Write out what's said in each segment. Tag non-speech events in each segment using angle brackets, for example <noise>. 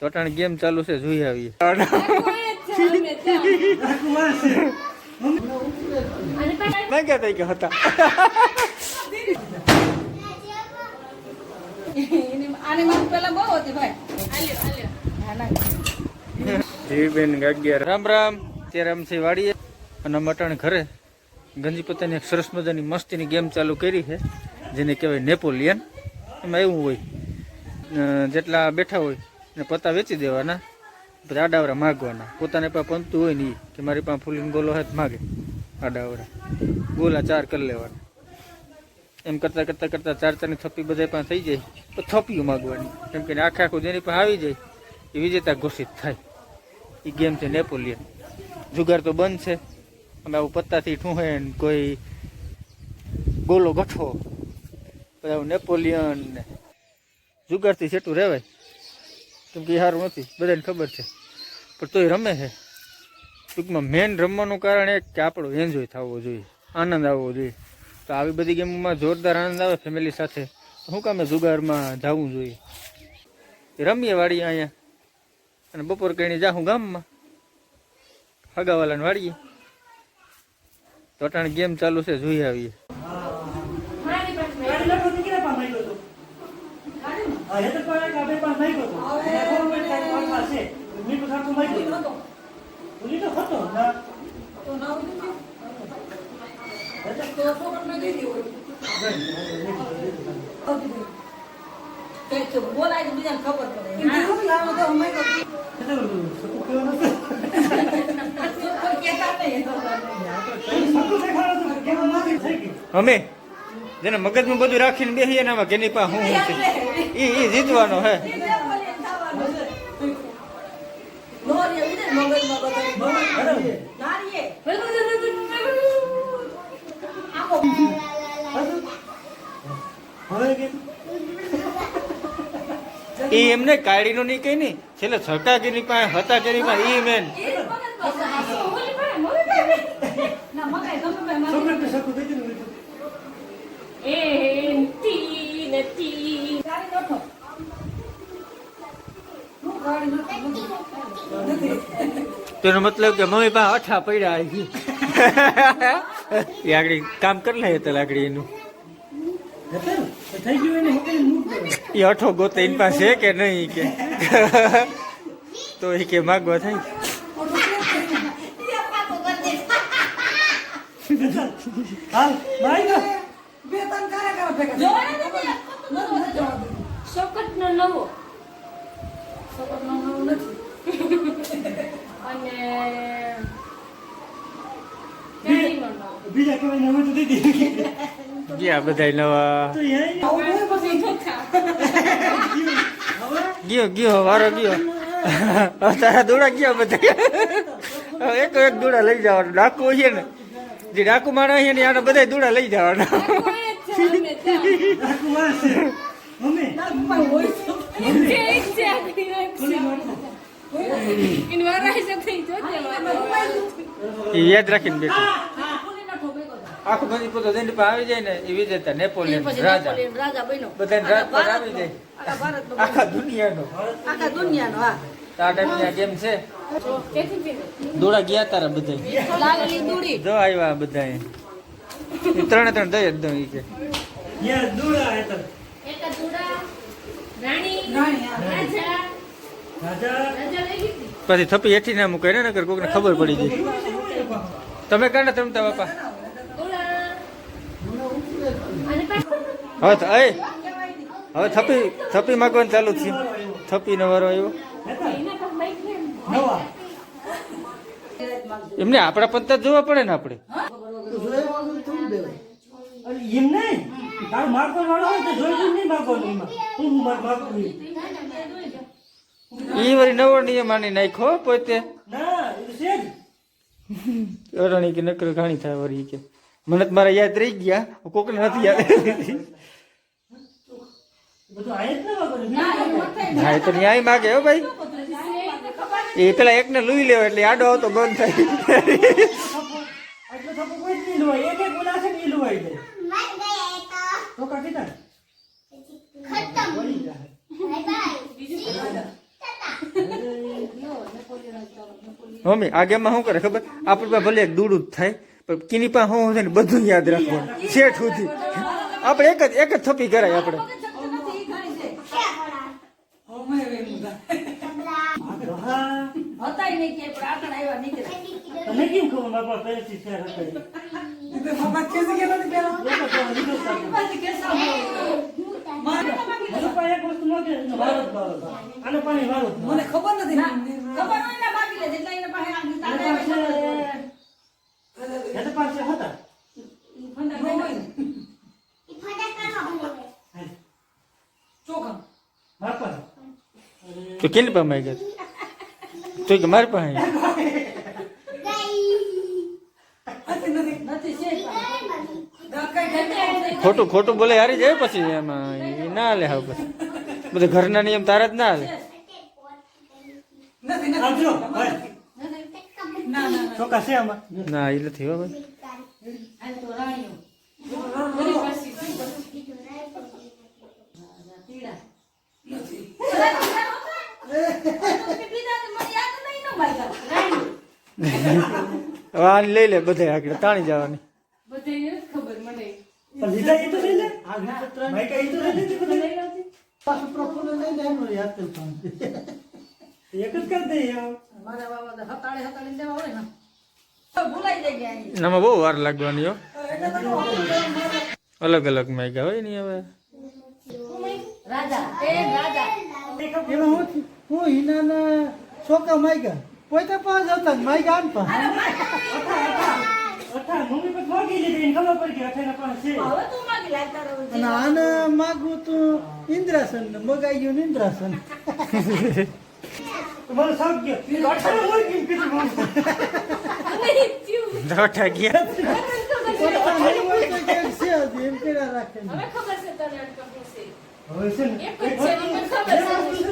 તો અટાણે ગેમ ચાલુ છે જોઈ આવીએ. ના કે હતા આની પેલા બહુ હતી. ભાઈ હા, ના. જીવીબેન ગાગિયા. રામ રામ ત્યારે આમ વાડીએ અને અમે ઘરે ગંજી એક સરસ મજાની મસ્તીની ગેમ ચાલુ કરી છે જેને કહેવાય નેપોલિયન. એમાં એવું હોય જેટલા બેઠા હોય ને પત્તા વેચી દેવાના. પછી આડાવરા માગવાના. પોતાને પાસે પંતું હોય ને એ કે મારી પાસે ફૂલીને ગોલો હાથ માગે. આડાવરા. ગોલા ચાર કરી લેવાના. એમ કરતાં કરતાં કરતાં ચાર ચારની થપ્પી બધા પાસે થઈ જાય. તો થપ્પીઓ માગવાની. કેમ કે આખે આખું જેની પાસે આવી જાય, એ વિજેતા ઘોષિત થાય. એ ગેમ છે નેપોલિયન. જુગાર તો બંધ છે. અમે આવું પત્તાથી ઠૂંહે કોઈ ગોલો ગઠો પછી આવું નેપોલિયન ને. જુગારથી સેટું રહેવાય. કેમ કે સારું નથી બધાને ખબર છે. પણ તોય રમે છે. ટૂંકમાં મેન રમવાનું કારણ એક કે આપણો એન્જોય થવો જોઈએ આનંદ આવવો જોઈએ. તો આવી બધી ગેમોમાં જોરદાર આનંદ આવે ફેમિલી સાથે. શું કામે જુગારમાં જવું જોઈએ. એ રમીએ વાળી અહીંયા. અને બપોર કહીને જાઉં ગામમાં. હગાવાલાને વાળીએ તો અટાણે ગેમ ચાલુ છે જોઈ આવીએ? હા, એ તો પણ કાપે પાસ નહીં હતો. અને ગવર્મેન્ટ કાંઈ પાસ પાસ છે. મેં તો તો અમે જેને મગજમાં બધું રાખીને બેસીએ ને આમાં કેની હું છે? એ જીતવાનો હે ઈ નેપોલિયન થવાનું છે. નો રે, ઈ ને મગજમાં બધાને બરાબર. ના રે. હવે કે? ઈ એમને કાઢીનો નહીં કઈ નહીં છેલ્લે કેની પાસે હતા પાસે ઈ મેન. નથી. તેનો મતલબ કે મમ્મી પાસે અઠા પડ્યા આવી <laughs> એ આગળ કામ કરી લે તો લાકડી એનું. ને? એ અઠો ગોતે એની પાસે કે નહીં કે? <laughs> તો એ કે માગવા થાય. કારા ભેગા થઈ. નથી, નથી જવા દે. ચોકટનો નવો છોકરાનો નવું નથી. અને બીજા કહેવાય નવું તો દીધી ગયા બધા નવા. ગયો. ગયો વારો ગયો. તારા દોડા ગયા બધા એક એક દોડા લઈ જવાનું. ડાકુ છે ને જે ડાકુ માણસ છે ને આને બધા દોડા લઈ જવાના. કોઈ જ એ યાદ રાખીને બેઠું. આખું બધી પોતો જેની પર આવી જાય ને એ વિજેતા નેપોલિયન રાજા. નેપોલિયન રાજા બન્યો. બધાને રાજ પર આવી જાય. આખા દુનિયાનો. આખા દુનિયાનો હા. તો આ ટાઈમની આ ગેમ છે. દોડા ગયા તારા બધા જો આવ્યા બધા એ ત્રણે ત્રણ દઈ એકદમ ઈ કે. દોડા હતા એક દોડા. રાણી, રાણી, હા. રાજા, રાજા રાજા લઈ લીધી. પછી થપી હેઠી ના મૂકે ને, નકર કોકને ખબર પડી જાય તમે કાંડા તમતા બાપા? હવે એ, હવે થપી થપી માગવાનું ચાલુ થયું. થપી વારો આવ્યો. એમને આપણા પંતા જોવા પડે ને આપણે. એમ નહીં. તાર વાળો હોય તો જોઈ નહીં માગવાનું એમાં. હું હું માર માગું ઈ. વળી નવો નિયમ માની નાખ્યો પોતે. ના એ તો છે જ. અરણી કે નકર ઘાણી થાય કે. મને તો મારા યાદ રહી ગયા કોકને નથી યાદ બધું આય જ ના માગવાનું ના, એ મથાઈ હા એ તો ન્યાય માગે હો ભાઈ. એ પેલા એકને લઈ લેવો એટલે આડો આવતો બંધ થાય. તો કાકી. મમ્મી આ ગેમમાં શું કરે ખબર? આપણી પાસે ભલે દૂડું જ થાય, પણ કિની પાસે શું છે ને બધું યાદ રાખવાનું. શેઠ સુધી. આપણે એક જ એક જ થપી કરાય આપણે. બાપા એ? તો મને ખબર નથી ખબર હોય ને માગી લે એટલે એને પાસે આમ તારે એના પાસે- પાસે હતા. ફંડા હોય. ને. બાપા તો પાસે તો કે મારી પાસે. ખોટું ખોટું બોલે હારી જાય પછી એમાં. ના હાલે હવે બધું બધા ઘરના નિયમ તારા જ ના હાલે ના એ નથી હો ભાઈ. લઈ લે બધે આગળ તાણી જવાની. બધે ખબર મને. લીધા એ તો લઈ લે. આમાં બહુ વાર લાગવાની હો. અલગ અલગ મેગા હોય ને હવે. રાજા એ રાજા. એમાં હું હું હિનાના છોકરા માયગા. પોતે પાંચ હતા માયગા આમ પણ. અઠા મમ્મી માગી લીધી ખબર પડી કે અઠાના પાસે છે? હવે તું માગી લે તારો અને આને માગવું તું ઇન્દ્રાસન ને મગાઈ ગયું ઇન્દ્રાસન. ગયો અઠાના મોર કેમ કીધું મમ્મી? ગયા. હવે છે ને. એક જ છે, ખબર છે.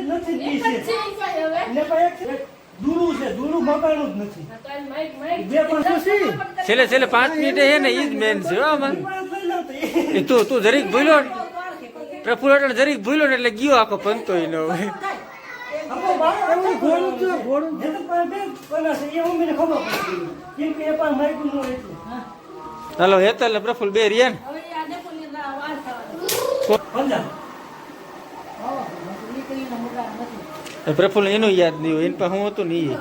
નથી જ એક ઈ જ છે. છે ઈ ભાઈ હવે. એટલે પણ એક છે. દૂરું છે દૂરું મકાનું જ નથી. બે પણ છેલ્લે છેલ્લે પાંચ મિનિટે છે ને ઈ જ મેન છે એ એ તું તું જરીક ભૂલ્યો ને? પ્રફુલ્લ જરીક ભૂલ્યો ને એટલે ગયો આખો પંતો ઈ ન હોય આપણો બાળક એવું ઘોડું છે. ઘોડું એ તો પણ બે કોના છે એ મમ્મીને ખબર પડી. કેમ કે એ પણ માયકું ન હોય એટલે હાલો હેતલ ને પ્રફુલ્લ બે રહ્યા ને. પ્રફુલ્લ એનું યાદ નહીં હોય એની પાસે હું હતું નહીં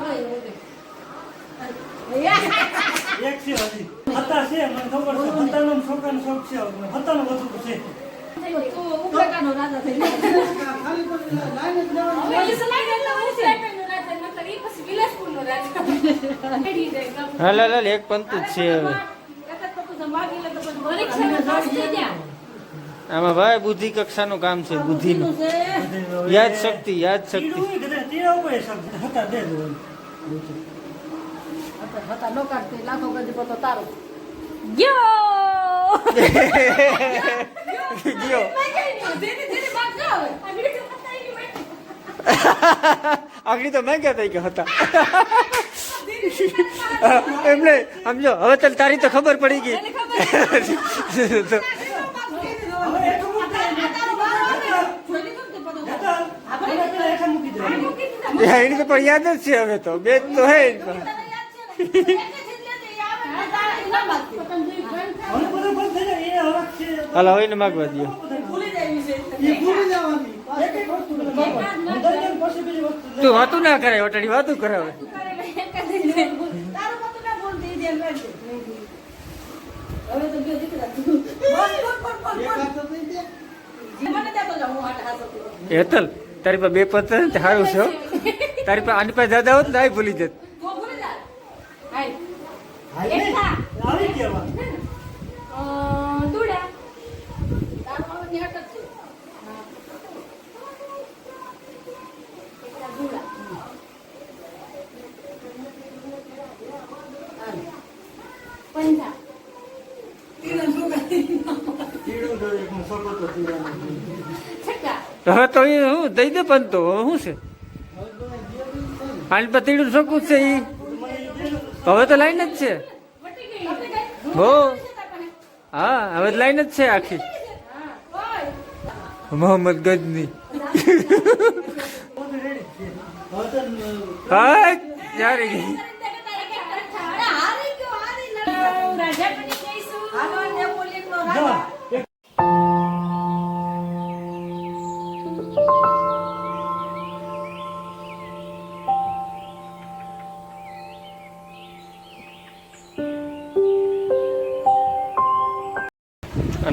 હાલ હાલ એક પંત જ છે હવે. આમાં ભાઈ બુદ્ધિ કક્ષાનું કામ છે બુદ્ધિનું છે યાદ શક્તિ યાદ શક્તિ તીરું હોય કદાચ તીરા ઉપર એ શબ્દ હતા દે દો હતા હતા નો કાઢતી લાખો ગજી પોતો તારો ગયો ગયો ધીરે ધીરે ભાગ જાવ આગળ તો પતા ઈ નહીં આગળ તો મેં કહેતા કે હતા એમને સમજો હવે તને તારી તો ખબર પડી ગઈ એની તો પણ યાદ જ છે હવે તો. બે તો હે હાલો હવે માગવા દો તું વાતું ના કરે વટાડી વાતું રાખજે હવે હેતલ તારી પાસે બે પત્ર સારું છે હો. તારી પાસે આની પાસે દાદા હોત ને આય ભૂલી જત. તો ભૂલી જા હાય હાલે. એકતા. આવી કેવા અ, દુડા તારું હવે તો હું દઈ દે પણ તો શું છે? આની પતિનું શોખું છે એ હવે તો લાઈન જ છે. હો. હા હવે લાઈન જ છે આખી. મોહમ્મદ ગજની <laughs> હા જારી ગઈ?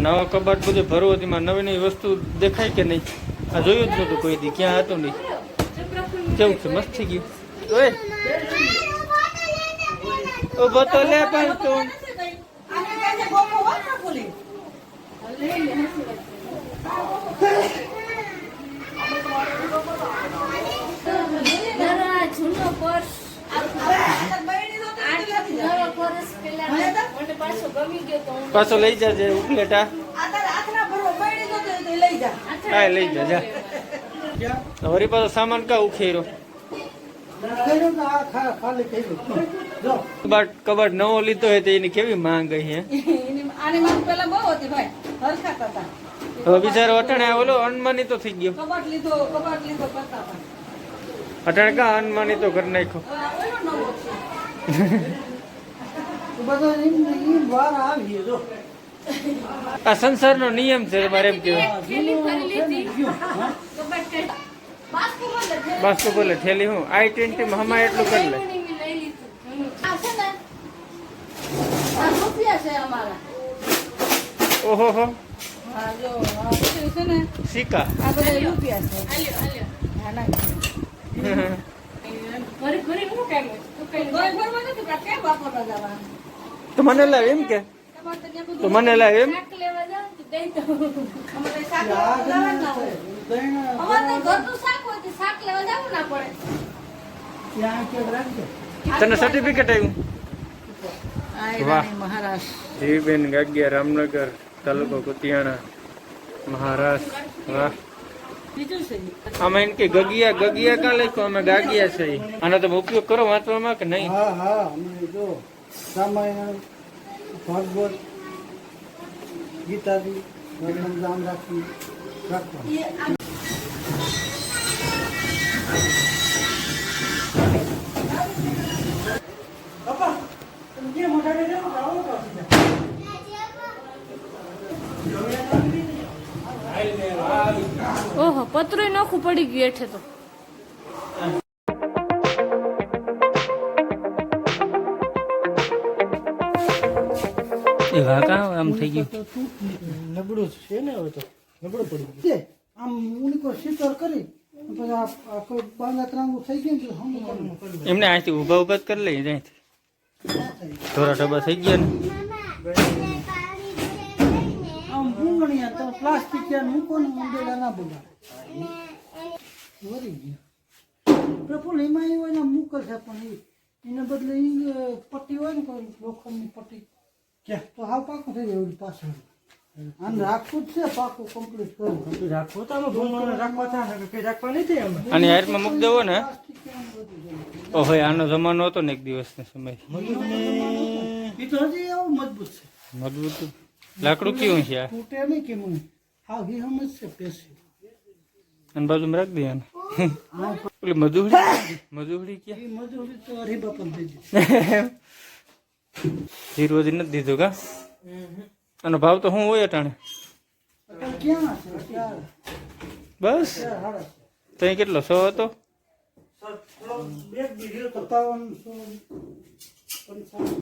નવા કબાટ બધું ભરવું તેમાં નવી નવી વસ્તુ દેખાય કે નહીં? આ જોયું જ નતું કોઈ દી, ક્યાં હતું નહીં? કેવું છે, મસ્ત થઈ ગયું? ઓય! લે પણ તું. પાછો ગમી ગયો તો હું પાછો લઈ જાજે ઉપલેટા. આ તારા હાથના ભરવો બહેણી તો તે લઈ જા. હા લઈ જા જા પાછો સામાન કા ઉખેરો કબાટ કબાટ નવો લીધો હોય તો એની કેવી માંગ હે? એની- આની માંગ પેલા બહુ હતી ભાઈ. હરખાતા હતા. હવે બિચારો અટાણે ઓલો અનમાની તો થઈ ગયો. કબાટ લીધો કબાટ લીધો કરતા અટાણે કા અનમાની તો કરી નાખ્યો? <laughs> આ સંસાર સંસારનો નિયમ છે તમારે એમ છે બસ તો બોલે થેલી હું? આઈ ટ્વેન્ટી માં હમા એટલું કરી લે. લઈ લીધું. હમ. આ છે ને આ રૂપિયા છે અમારા. ઓહો હો. હા જો આ બધું છે ને. સિક્કા. ના ભરી ભરી હું કામ તું કઈ કોઈ ભરવા નથી પણ કેમ વાપરવા જવા તો મને લાવ એમ કે તો મને લાવ એમ તને સર્ટિફિકેટ આવ્યું વાહ. મહારાષ્ટ્ર ગાગિયા, રામનગર, તાલુકો કુતિયાણા, મહારાષ્ટ્ર, વાહ. અમે એમ કે ગગિયા ગગિયા કા? લખ્યું અમે ગાગિયા છે આનો તમે ઉપયોગ કરો વાંચવામાં કે નહીં? હા હા જો. રામાયણ ભાગવત ગીતાજી ભગવાન નામ રાખી સીધા. ઓહો પતરું નોખું પડી ગયું એઠે તો. એ વાકા આમ થઈ ગયું. નબળું છે ને હવે તો. નબળું પડી ગયું. આમ ઉનકો શીતળ કરી પછી આ આખો બાંગા થઈ ગયું ને હમ કરી એમને અહીંથી ઊભા ઊભા જ કરી લઈએ ત્યાંથી થોડા ઢબા થઈ ગયા ને. આમ ભૂંગણિયા તો પ્લાસ્ટિક પ્રફુલ એમાં એ હોય ને મૂકલ છે પણ એ એને બદલે પટ્ટી હોય ને કોઈ લોખંડની પટ્ટી. ક્યાં? તો હાવ પાકું થઈ જાય એવડી પાછળ. આને રાખવું જ છે પાકું કમ્પ્લીટ કરવું. કમ્પ્લીટ રાખવું? તો આમાં ભૂંગળાને રાખવા થાય ને કઈ રાખવા નથી અમે અને હારમાં મૂકી દેવો ને. ઓહો આનો જમાનો હતો ને એક દિવસનો સમય. એ તો હજી એવું મજબૂત છે. મજબૂત? લાકડું કેવું છે તૂટે નહીં કે મને. હાવ હિ હમ જ છે પેસી અને બાજુમાં રાખ દે આને પેલી મજૂરી મજૂરી ક્યાં? મજૂરી તો હરી બાપન થઈ ગઈ જીરું હજી નથી દીધું કા? આનો ભાવ તો શું હોય અટાણે. બસ. તઈ કેટલો? સો હતો?